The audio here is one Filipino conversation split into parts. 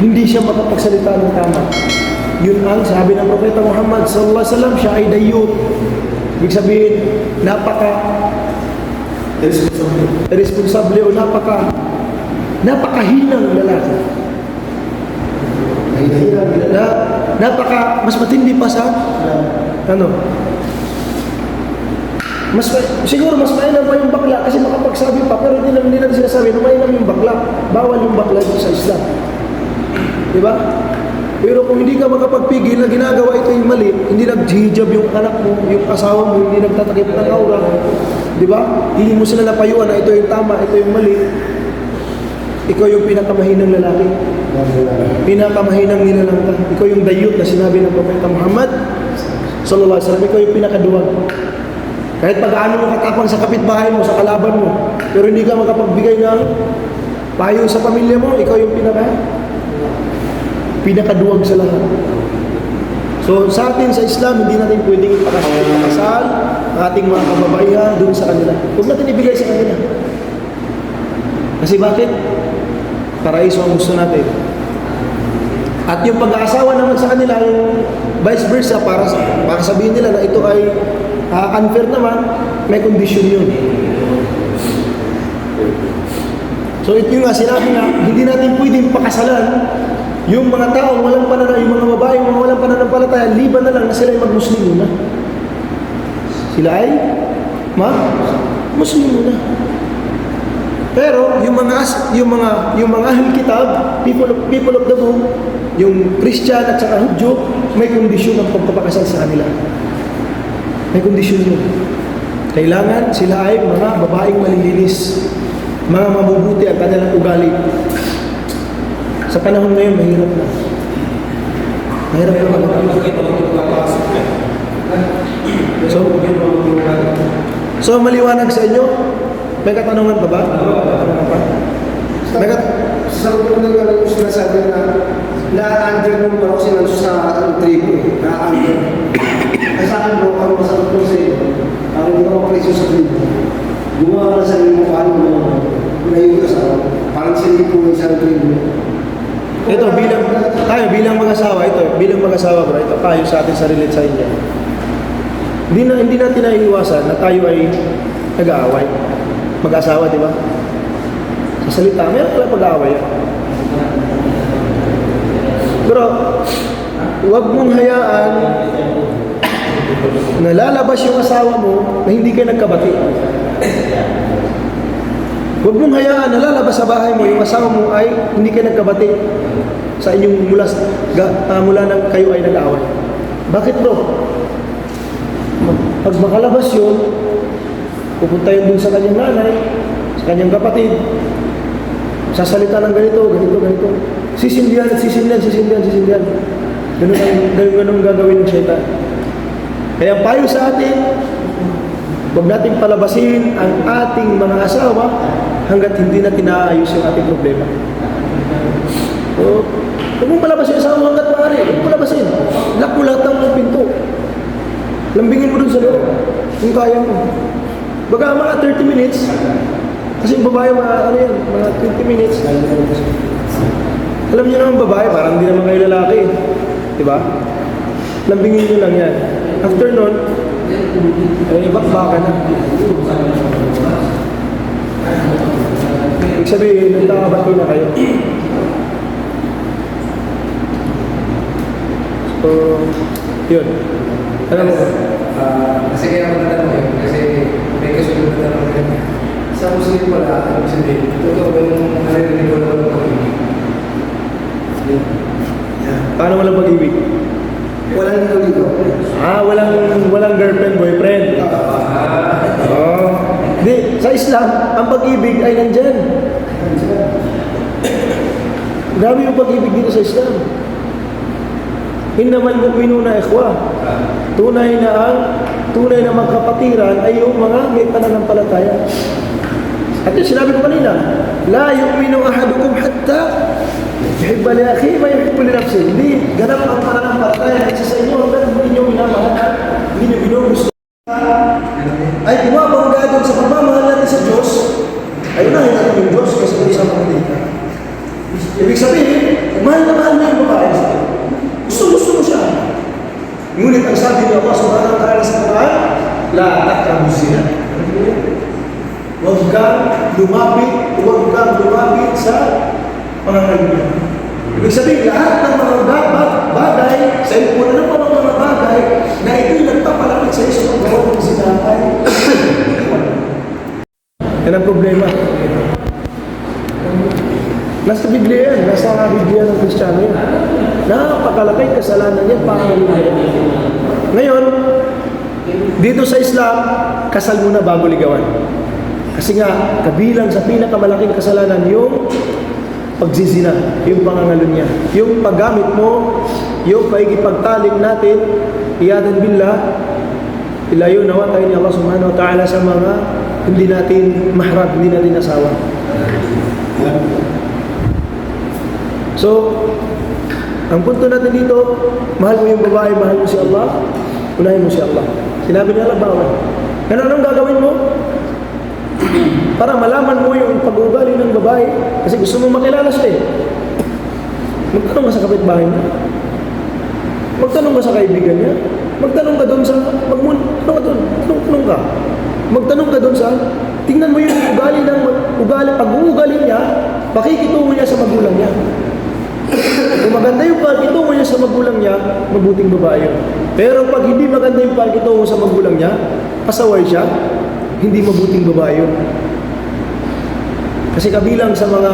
hindi siya makapagsalita ng tama. Yun ang sabi ng Propeta Muhammad sallallahu alaihi wasallam, siya ay dayut. Ibig sabihin, napaka responsable o napaka napakahinang lalaki. Na, napaka mas matindi pa sa ano? Mas ma- siguro mas mainam pa yung bakla kasi makapagsabi pa pero hindi naman nila sinasabi na mainam yung bakla. Bawal yung bakla sa Islam. Di ba? Pero kung hindi ka makapagpigil na ginagawa ito yung mali, hindi nag-hijab yung anak mo, yung asawa mo, hindi nagtatakip ng aura, di ba? Hindi mo sila napayuan na ito yung tama, ito yung mali. Ikaw yung pinakamahinang lalaki. Pinakamahinang nilalang ka. Ikaw yung dayot na sinabi ng Propeta Muhammad sallallahu alaihi wasallam, ikaw yung pinakaduwag. Kahit pag-ano mo katapang sa kapitbahay mo, sa kalaban mo, pero hindi ka makapagbigay ng payo sa pamilya mo, ikaw yung pinaka pinakaduwag sa lahat. So sa atin sa Islam, hindi natin pwedeng ipakasal ang ating mga kababaihan doon sa kanila. Huwag natin ibigay sa kanila. Kasi bakit? Paraiso ang gusto natin. At yung pag-aasawa naman sa kanila, yung vice versa, para, para sabihin nila na ito ay ah, unfair naman, may condition yun. So ito yung nga sinabi na hindi natin pwedeng pakasalan yung mga tao walang panana, yung mga babae mga walang pananampalataya, liban na lang na sila ay mag-Muslim muna. Sila ay ma Muslim muna. Pero yung mga yung mga yung mga ahlul kitab, people of, people of the book, yung Christian at saka Hudyo, may kondisyon ng pagpapakasal sa kanila. May kondisyon yun. Kailangan sila ay mga babaeng malilinis, mga mabubuti ang kanilang ugali. Sa panahon ngayon, mahirap na. Mahirap na mga So, so maliwanag sa inyo? May katanungan pa ba? Katanungan pa? May kat Sa ko ng ano yung sinasabi na na-under nung ako sila sa ano, tribo eh. Na-under. Ay sa akin bro, ano masakit ko sa iyo. Ako hindi ako preso sa tribo. Gumawa ka sa sarili mo paano mo pinayo ka sa parang sinili ko yung sa tribo. Ito bilang tayo bilang mag-asawa ito bilang mag-asawa bro ito tayo sa ating sarili sa inyo. Hindi na hindi natin naiiwasan na tayo ay nag-aaway. Mag-asawa di ba? Sa salita meron pala pag-aaway pero huwag mong hayaan na lalabas yung asawa mo na hindi ka nagkabati Huwag mong hayaan na lalabas sa bahay mo, yung asawa mo ay hindi ka nagkabati sa inyong mula, ah, mula nang kayo ay nag-away. Bakit bro? Pag makalabas yun, pupunta yun dun sa kanyang nanay, sa kanyang kapatid, sasalita ng ganito, ganito, ganito. Sisindihan sisindihan, sisindihan, sisindihan. Ganun ang, ganun, ganun gagawin ng syaitan. Kaya payo sa atin, Huwag nating palabasin ang ating mga asawa hanggat hindi natin naayos yung ating problema. So, huwag mong palabasin yung asawa hanggat maaari. Huwag mong palabasin. Lock mo lahat ng pinto. Lambingin mo dun sa loob. Kung kaya mo. Baga mga 30 minutes. Kasi yung babae, mga, ano yan, mga 20 minutes. Alam niyo naman babae, parang hindi naman kayo lalaki. Di ba? Lambingin nyo lang yan. After nun, eh, bakbaka na. Sabihin, nagkakabati na kayo. So, yun. Alam mo, Ah, kasi kaya ako natanong eh, kasi may kasunod na tanong rin. Sa Muslim pala, ibig sabihin, totoo ba yung naririnig ko naman ng pag-ibig? Yun. Yan. paano walang pag-ibig? Wala nito dito. Ah, walang, walang girlfriend, boyfriend. Oh. Di, sa Islam, ang pag-ibig ay nandyan. Grabe yung pag-ibig dito sa Islam. Innamal mu'minuna ikhwa. Tunay na ang tunay na magkapatiran ay yung mga may pananampalataya. At yung sinabi ko kanina, La yu'minu ahadukum hatta yuhibba li akhihi ma yuhibbu li nafsihi. Hindi ganap ang pananampalataya isa sa inyo hanggang hindi niyo minamahal at hindi niyo ginugusto ay bumabangga doon sa pagmamahal natin sa Diyos, ay unahin natin yung Diyos kasi kung sa mga dito. Ibig sabihin, mahal na mahal mo yung babae. Gusto, gusto mo siya. Ngunit ang sabi ni Allah subhanahu wa ta'ala sa Quran, La takrabu zina. Huwag kang lumapit, huwag kang lumapit sa mga kaibigan. Ibig sabihin, lahat ng mga bagay, bagay sa ipunan ng mga mga bagay na ito'y nagpapalapit sa iyo sa paggawa ng sinapay. Yan ang problema. Nasa Biblia yan, nasa Biblia ng Kristiyano yan. Napakalaki kasalanan yan, pangalan Ngayon, dito sa Islam, kasal muna bago ligawan. Kasi nga, kabilang sa pinakamalaking kasalanan yung pagzizina, yung pangangalun niya. Yung paggamit mo, yung paigipagtaling natin, iyadan billah, ilayo nawa tayo ni Allah subhanahu wa ta'ala sa mga hindi natin mahrab, hindi natin asawa. So, ang punto natin dito, mahal mo yung babae, mahal mo si Allah, unahin mo si Allah. Sinabi niya Allah, bawal. Pero anong gagawin mo? Para malaman mo yung pag-ugali ng babae. Kasi gusto mo makilala siya eh. Magtanong ka sa kapitbahay niya. Magtanong ka sa kaibigan niya. Magtanong ka doon sa... Magmun, ano ka doon? Tanong, tanong ka. Magtanong ka doon sa... Tingnan mo yung ugali ng... Ugali, pag-uugali niya, pakikitungo niya sa magulang niya. Kung maganda yung pagkitungo niya sa magulang niya, mabuting babae. Pero pag hindi maganda yung pagkitungo sa magulang niya, pasaway siya, hindi mabuting babae. Kasi kabilang sa mga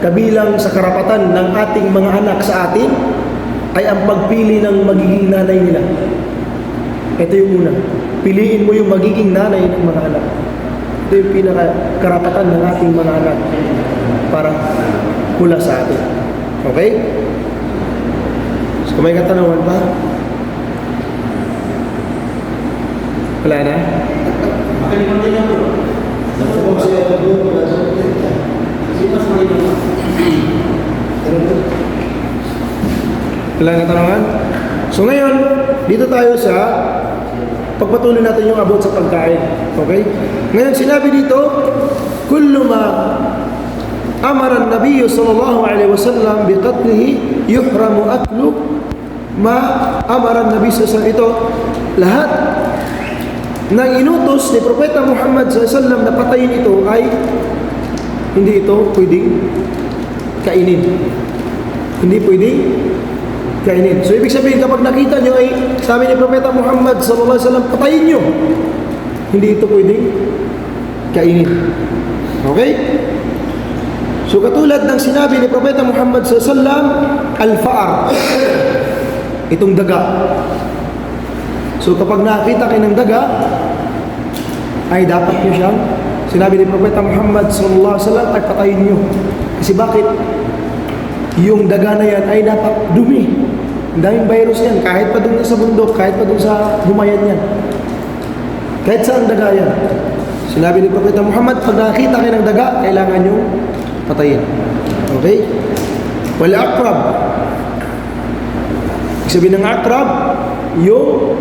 kabilang sa karapatan ng ating mga anak sa atin ay ang pagpili ng magiging nanay nila. Ito yung una. Piliin mo yung magiging nanay ng mga anak. Ito yung pinaka karapatan ng ating mga anak para mula sa atin. Okay? So, may katanungan pa? Wala na? Wala na katanungan? So ngayon, dito tayo sa pagpatuloy natin yung about sa pagkain. Okay? Ngayon, sinabi dito, kullu ma amara an-nabiy sallallahu alaihi wasallam bi qatlihi yuhramu aklu ma amara an-nabiy sallallahu alaihi ito lahat ng inutos ni Propeta Muhammad wasallam na patayin ito ay hindi ito pwedeng kainin. Hindi pwedeng kainin. So ibig sabihin kapag nakita nyo ay sabi ni Propeta Muhammad wasallam patayin nyo. Hindi ito pwedeng kainin. Okay? So katulad ng sinabi ni Propeta Muhammad wasallam al-fa'ar. Itong daga. So kapag nakita kayo ng daga ay dapat nyo siyang sinabi ni Propeta Muhammad sallallahu wasallam ay patayin nyo. Kasi bakit? Yung daga na yan ay dapat dumi. Ang daming virus yan. Kahit pa doon sa bundok, kahit pa doon sa humayan yan. Kahit saan daga yan. Sinabi ni Propeta Muhammad, pag nakita kayo ng daga, kailangan nyo patayin. Okay? Wala akrab. Ibig sabihin ng akrab, yung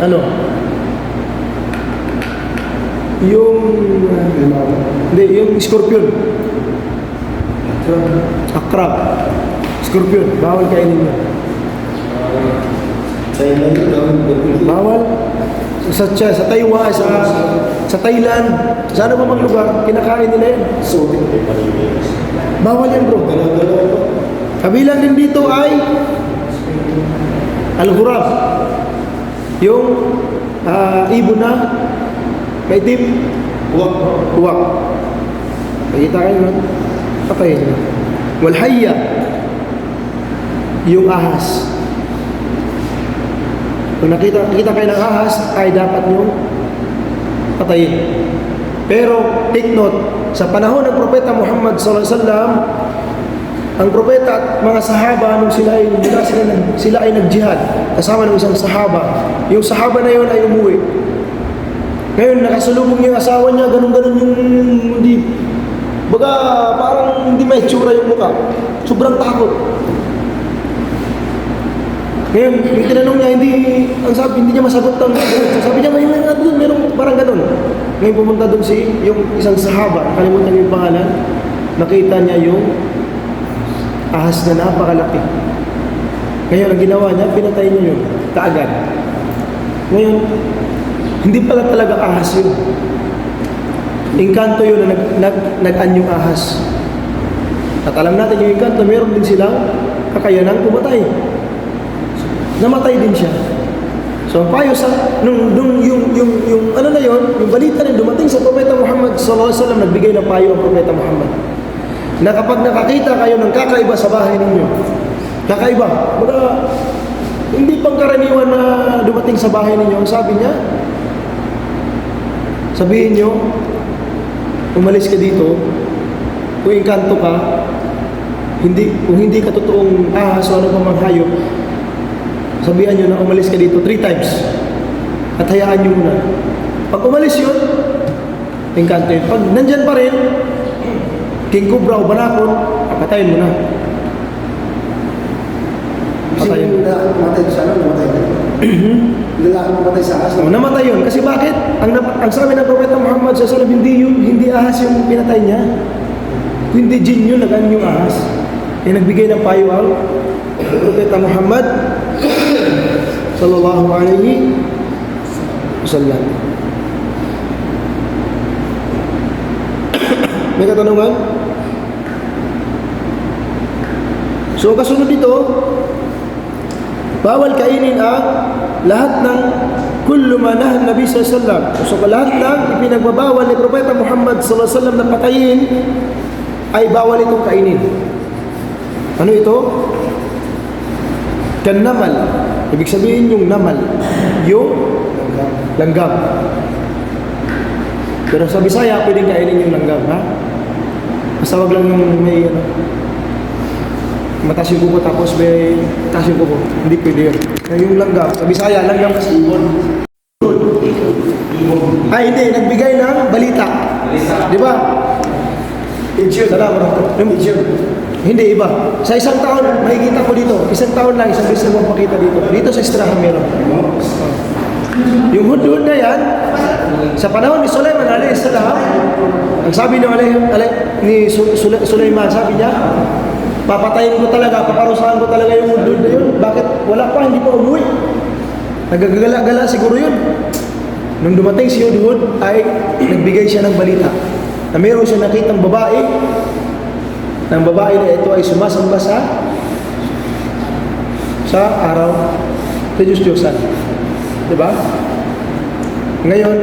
ano? Yung hindi, yung scorpion. Akrab. Scorpion. Bawal kainin yun. Bawal. Sa, sa, sa Taiwan, sa, sa Thailand, sa ano ba mang lugar, kinakain nila yan. Bawal yan bro. Kabilang din dito ay Al-Ghurab. Yung ah, ibon na maitim. Huwag. Huwag. Nakita kayo nun? Patayin nyo. Walhaya. Yung ahas. Kung nakita, nakita kayo ng ahas, ay dapat nyo patayin. Pero, take note, sa panahon ng Propeta Muhammad SAW, ang propeta at mga sahaba nung sila ay mula sila, sila ay nag-jihad kasama ng isang sahaba. Yung sahaba na yun ay umuwi. Ngayon nakasalubong yung asawa niya, ganun-ganun yung hindi baga parang hindi may tsura yung mukha. Sobrang takot. Ngayon, yung tinanong niya, hindi, ang sabi, hindi niya masagot ang sabi niya, may mga doon, merong parang ganun. Ngayon pumunta doon si, yung isang sahaba, nakalimutan niya yung pangalan, nakita niya yung ahas na napakalaki. Ngayon, ang ginawa niya, pinatay niya yun, kaagad. Ngayon, hindi pala talaga ahas yun. Inkanto yun na nag, nag, nag-anyong ahas. At alam natin yung inkanto, meron din silang kakayanan pumatay. Namatay din siya. So payo sa nung, nung yung yung yung ano na yon, yung balita na dumating sa propeta Muhammad sallallahu alaihi wasallam nagbigay ng payo ang propeta Muhammad. Na kapag nakakita kayo ng kakaiba sa bahay ninyo, kakaiba, baga hindi pangkaraniwan na dumating sa bahay ninyo, ang sabi niya, sabihin niyo, umalis ka dito, kung inkanto ka, hindi, kung hindi ka totoong ahas o ano pa mang hayop, sabihan nyo na umalis ka dito three times at hayaan nyo muna. Pag umalis yun, engkanto yun. Pag nandyan pa rin, king cobra o banakon, patayin mo na. Kasi Patay. yung lalaki mamatay sa ano, namatay din. lalaki mamatay sa ahas. Oh, namatay yun. Kasi bakit? Ang, ang sabi ng Propeta Muhammad sa hindi yun, hindi ahas yung pinatay niya. Hindi jin yun, nagan yung ahas. Eh, nagbigay ng payo ang Propeta Muhammad sallallahu alaihi wasallam. May katanungan? So, kasunod dito, bawal kainin ang lahat ng kullu manahan Nabi sallallahu alaihi wasallam. So, lahat ng ipinagbabawal ni Propeta Muhammad sallallahu alaihi wasallam na patayin ay bawal itong kainin. Ano ito? Kan namal. Ibig sabihin yung namal. Yung langgam. Pero sa Bisaya, pwedeng kainin yung langgam, ha? Basta wag lang yung may, ano, mataas yung kuko tapos may taas yung kuko. Hindi pwede yun. Kaya yung langgam, sa Bisaya, langgam kasi ibon. Ay, hindi. Nagbigay ng balita. Di ba? Idiot. Salamat. Yung, Idiot. Hindi iba. Sa isang taon, makikita ko dito. Isang taon lang, isang beses lang makita dito. Dito sa Istrahan meron. Yung hudhud na yan, sa panahon ni Sulaiman alayhi salam, ang sabi ni, alayhi, alayhi, ni Sulaiman, sabi niya, papatayin ko talaga, paparusahan ko talaga yung hudhud na yun. Bakit? Wala pa, hindi pa umuwi. Nagagala-gala siguro yun. Nung dumating si Hudhud ay nagbigay siya ng balita na mayroon siya nakitang babae ng babae na ito ay sumasamba sa sa araw sa Diyos-Diyosan. Diba? Ngayon,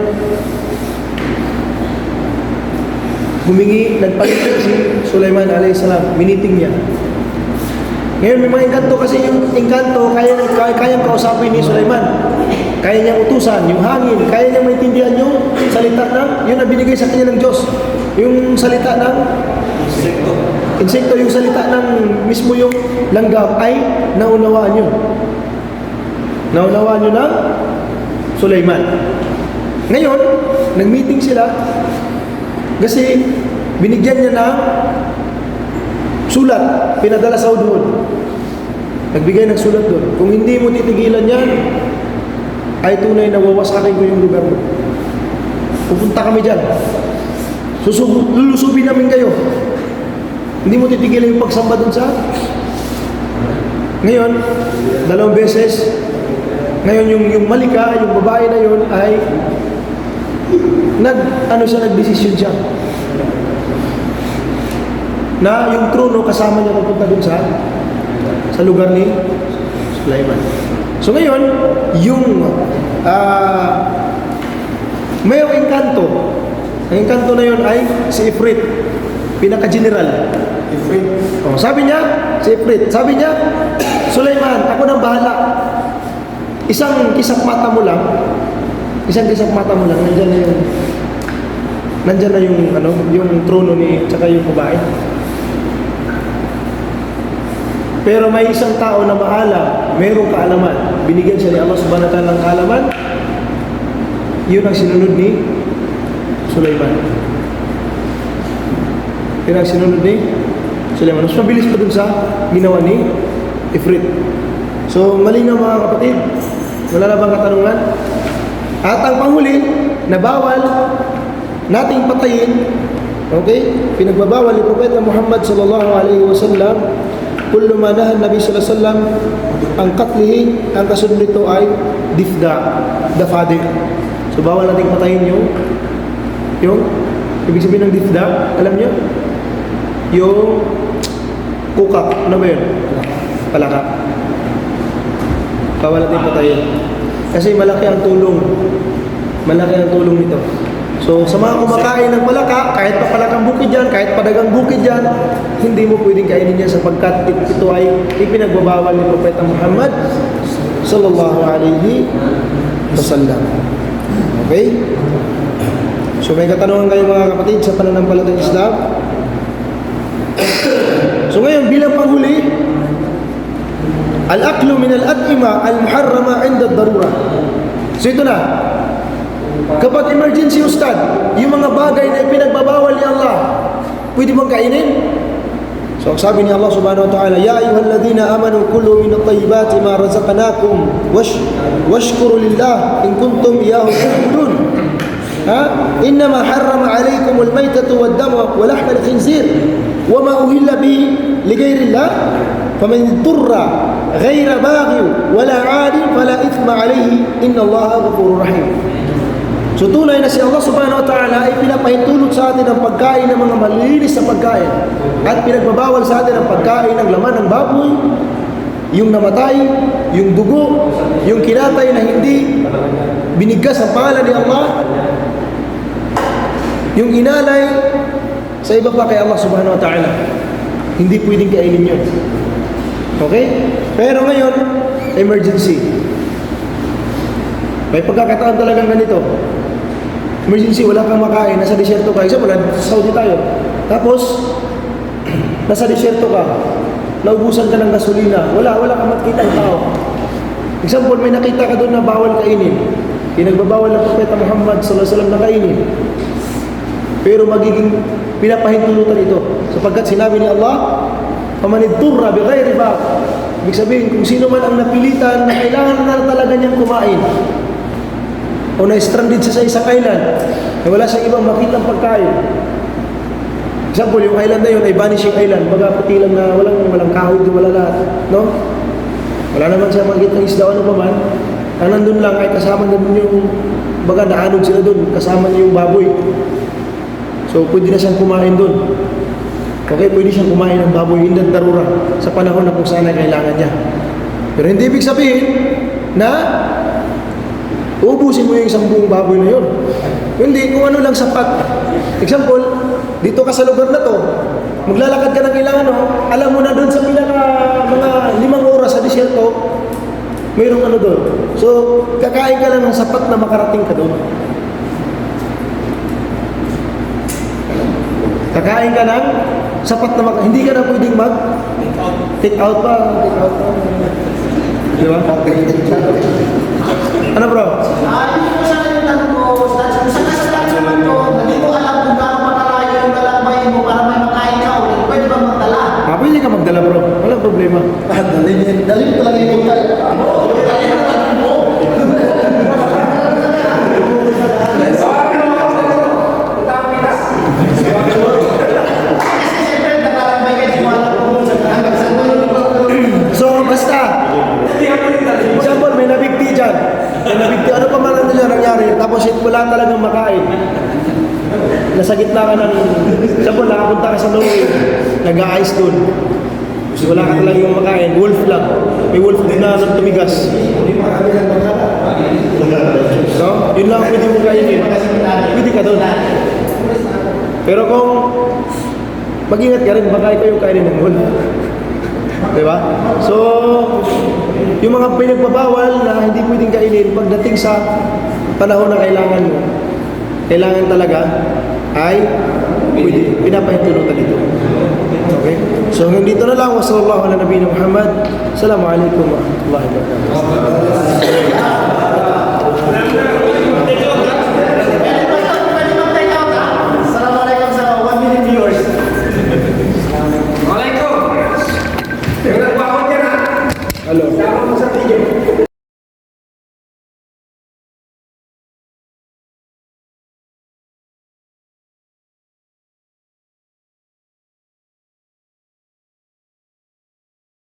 humingi, nagpalit si Sulaiman salam, miniting niya. Ngayon, may mga engkanto kasi yung engkanto, kaya, kaya, kayang kausapin ni Sulaiman. Kaya niyang utusan, yung hangin, kaya niyang maintindihan yung salita ng, yun ang binigay sa kanya ng Diyos. Yung salita ng insekto, yung salita ng mismo yung langgam ay naunawaan yun. Naunawaan yun ng Sulaiman. Ngayon, nag-meeting sila kasi binigyan niya ng sulat, pinadala sa Udhud. Nagbigay ng sulat doon. Kung hindi mo titigilan yan, ay tunay na wawasakin ko yung lugar mo. Pupunta kami dyan. Susub lulusubin namin kayo. Hindi mo titigilan yung pagsamba doon sa... Ngayon, dalawang beses, ngayon yung, yung malika, yung babae na yun ay nag, ano siya, nagdesisyon siya na yung trono kasama niya pupunta dun sa sa lugar ni Sulaiman. So ngayon, yung ah mayroong engkanto. Ang engkanto na yun ay si Ifrit, pinaka-general. Ifrit. Oh, sabi niya, si Ifrit, sabi niya, Sulaiman, ako nang bahala. Isang kisap mata mo lang, isang kisap mata mo lang, nandyan na yung nandyan na yung ano, yung trono ni tsaka yung babae. Pero may isang tao na maalam, mayroong kaalaman. Binigyan siya ni Allah subhanahu wa ta'ala ng kaalaman. Yun ang sinunod ni Sulaiman. Yun ang sinunod ni Sulaiman. Mas mabilis pa dun sa ginawa ni Ifrit. So, malinaw mga kapatid. Wala na bang katanungan? At ang panghuli, na bawal nating patayin, okay? Pinagbabawal ni Propeta Muhammad sallallahu alaihi wasallam kullu ma nahan Nabi sallallahu alaihi wasallam ang katlihi, ang kasunod nito ay difda, dafade. So bawal nating patayin yung yung ibig sabihin ng difda, alam niyo? Yung kukak, ano ba yun? Palaka. Bawal natin patayin. Kasi malaki ang tulong. Malaki ang tulong nito. So, sa mga kumakain ng palaka, kahit pa palakang bukid dyan, kahit padagang bukid dyan, hindi mo pwedeng kainin yan sapagkat it- ito ay ipinagbabawal ni Propeta Muhammad sallallahu alaihi wasallam. Okay? So, may katanungan kayo mga kapatid sa pananampalatayang Islam? So, ngayon, bilang panghuli, Al-aklu min al-at'ima al-muharrama 'inda ad-darura. So ito na. Kapag emergency ustad, yung mga bagay na ipinagbabawal ni Allah, pwede bang kainin? So sabi ni Allah subhanahu wa ta'ala, Ya ayyuhalladhina amanu kullu min at-tayyibati ma razaqnakum wash washkuru lillah in kuntum iyyahu ta'budun. Alaykum al-maytatu wad-dama wa lahma al-khinzir wa ma uhilla bihi li ghayri Allah faman turra ghayra baghi wala 'adi fala ithma alayhi inna Allah ghafurur rahim. So tunay na si Allah subhanahu wa ta'ala ay pinapahintulot sa atin ang pagkain ng mga malinis na pagkain at pinagbabawal sa atin ang pagkain ng laman ng baboy, yung namatay, yung dugo, yung kinatay na hindi binigkas ang pangalan ni Allah, yung inalay sa iba pa kay Allah subhanahu wa ta'ala. Hindi pwedeng kainin yun. Okay? Pero ngayon, emergency. May pagkakataon talagang ganito. Emergency, wala kang makain, nasa disyerto ka. Isa wala, sa Saudi tayo. Tapos, nasa disyerto ka, naubusan ka ng gasolina, wala, wala kang makita ng tao. Example, may nakita ka doon na bawal kainin. Pinagbabawal ng Propeta Muhammad sallallahu alaihi wasallam na kainin. Pero magiging pinapahintulutan ito. Sapagkat sinabi ni Allah, Pamanidturra bi ghairi ba. Ibig sabihin, kung sino man ang napilitan na kailangan na talaga niyang kumain, o na-stranded siya sa isang island, na wala siyang ibang makitang pagkain. Example, yung island na yun ay vanishing island, baga puti lang na walang, walang kahoy, doon, wala lahat. No? Wala naman siya makita ng isda ano pa man. Ang nandun lang ay kasama nandun yung, baga naanod sila doon, kasama niya yung baboy. So, pwede na siyang kumain doon. Okay, pwede siyang kumain ng baboy hindi darura sa panahon na kung saan ay kailangan niya. Pero hindi ibig sabihin na uubusin mo yung isang buong baboy na yun. Hindi, kung ano lang sapat. Example, dito ka sa lugar na to, maglalakad ka ng ilang ano, alam mo na doon sa pinaka mga limang oras sa disyerto, mayroong ano doon. So, kakain ka lang ng sapat na makarating ka doon. Kakain ka ng sapat na maka- hindi ka na pwedeng mag take out pa, take out pa. Di ba? Ano bro? Ah, yung sa akin yung tanong ko, sa sa kasalanan naman ko, hindi ko alam kung gaano makalayo yung lalakbay mo para may makain ka ulit. Pwede ba magdala? Ah, pwede ka magdala bro. Walang problema. Dali niya, dali mo talaga yung tayo. Kasi siyempre, nakalakbay ka, di mo alam kung hanggang saan mo yung So, basta. Example, may nabigti dyan. May nabigti. Ano pa man ano dyan nangyari. Tapos wala talagang makain. Nasa gitna ka ng... Example, nakapunta ka sa Norway. Nag-a-ice doon. Kasi wala ka talagang makain. Wolf lang. May wolf din na nang tumigas. So, yun lang ang pwede mo kainin. Pwede ka doon. Pero kung mag-ingat ka rin, baka ikaw yung kainin ng wolf. Di ba? So, yung mga pinagbabawal na hindi pwedeng kainin pagdating sa panahon na kailangan mo, kailangan talaga ay pwede, pinapahintulutan ito. Okay? So, hanggang dito na lang. Wasallallahu ala nabiyina Muhammad. Assalamualaikum warahmatullahi wabarakatuh.